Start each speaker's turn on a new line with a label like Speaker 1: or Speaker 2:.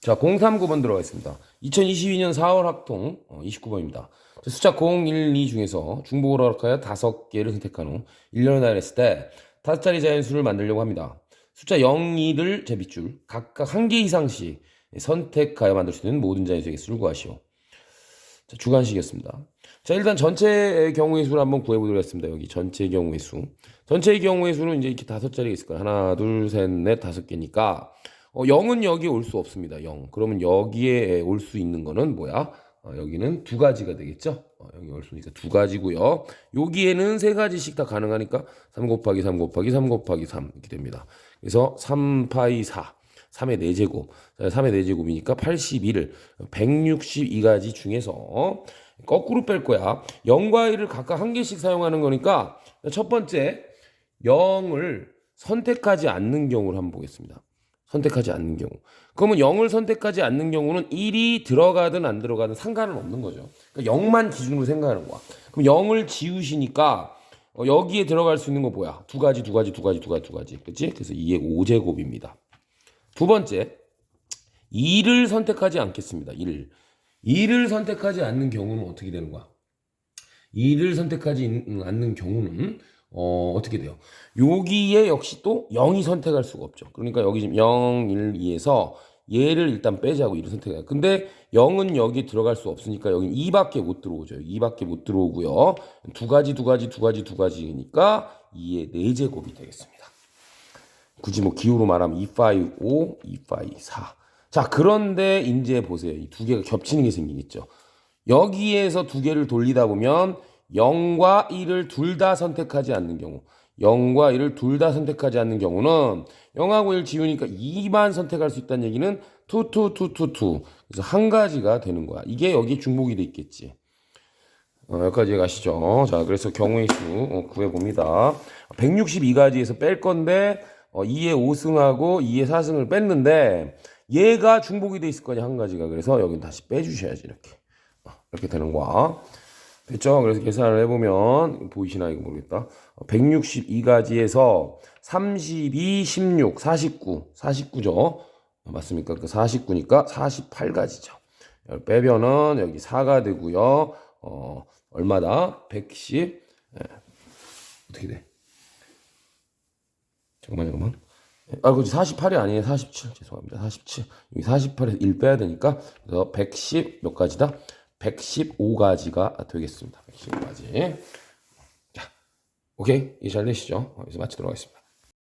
Speaker 1: 자, 039번 들어가겠습니다. 2022년 4월 학통 어, 29번입니다. 숫자 012 중에서 중복을 허락하여 5개를 선택한 후 1년을 나열했을 때 5자리 자연수를 만들려고 합니다. 숫자 02를 제빗줄 각각 한 개 이상씩 선택하여 만들 수 있는 모든 자연수의 개수를 구하시오. 자, 주관식이었습니다. 자, 일단 전체의 경우의 수를 한번 구해보도록 하겠습니다. 여기 전체의 경우의 수. 전체의 경우의 수는 이제 이렇게 다섯 자리가 있을 거예요. 하나, 둘, 셋, 넷, 다섯 개니까 어, 0은 여기에 올수 없습니다. 0. 그러면 여기에 올 수 있는 거는 뭐야? 어, 여기는 두 가지가 되겠죠? 어, 여기 올수 있으니까 두 가지고요. 여기에는 세 가지씩 다 가능하니까 3 곱하기 3 곱하기 3 곱하기 3 이렇게 됩니다. 그래서 3파이 4. 3의 4제곱. 3의 4제곱이니까 81을 162가지 중에서 거꾸로 뺄 거야. 0과 1을 각각 한 개씩 사용하는 거니까 첫 번째 0을 선택하지 않는 경우를 한번 보겠습니다. 선택하지 않는 경우. 그러면 0을 선택하지 않는 경우는 1이 들어가든 안 들어가든 상관은 없는 거죠. 그러니까 0만 기준으로 생각하는 거야. 그럼 0을 지우시니까 어, 여기에 들어갈 수 있는 거 뭐야? 두 가지, 두 가지, 두 가지, 두 가지, 두 가지. 그치? 그래서 2의 5제곱입니다. 두 번째, 2를 선택하지 않겠습니다. 1을. 2를 선택하지 않는 경우는 어떻게 되는 거야? 2를 선택하지 않는 경우는 어, 어떻게 돼요? 여기에 역시 또 0이 선택할 수가 없죠. 그러니까 여기 지금 0, 1, 2에서 얘를 일단 빼자고 2를 선택해요. 근데 0은 여기 들어갈 수 없으니까 여기 2밖에 못 들어오죠. 2밖에 못 들어오고요. 두 가지, 두 가지, 두 가지, 두 가지니까 2의 4제곱이 되겠습니다. 굳이 뭐 기호로 말하면 2, 5, 5, 2, 5, 4. 자, 그런데 이제 보세요. 이 두 개가 겹치는 게 생기겠죠. 여기에서 두 개를 돌리다 보면 0과 1을 둘 다 선택하지 않는 경우 0과 1을 둘 다 선택하지 않는 경우는 0하고 1 지우니까 2만 선택할 수 있다는 얘기는 2, 2, 2, 2, 2 그래서 한 가지가 되는 거야. 이게 여기 중복이 돼 있겠지. 어, 여기까지 가시죠. 자 그래서 경우의 수 어, 구해봅니다. 162가지에서 뺄 건데 어, 2의 5승하고 2의 4승을 뺐는데 얘가 중복이 돼 있을 거냐 한 가지가. 그래서 여기 다시 빼주셔야지 이렇게. 어, 이렇게 되는 거야 됐죠? 그래서 계산을 해보면 보이시나 이거 모르겠다. 162가지에서 32, 16, 49, 49죠. 맞습니까? 그 49니까 48가지죠. 빼면은 여기 4가 되고요. 어, 얼마다? 110. 예. 어떻게 돼? 잠깐만 잠깐만. 아, 그지 48이 아니에요. 47. 죄송합니다. 47. 여기 48에서 1 빼야 되니까 그래서 110 몇 가지다? 115가지가 되겠습니다. 115가지. 자, 오케이. 이제 잘 되시죠? 여기서 마치도록 하겠습니다.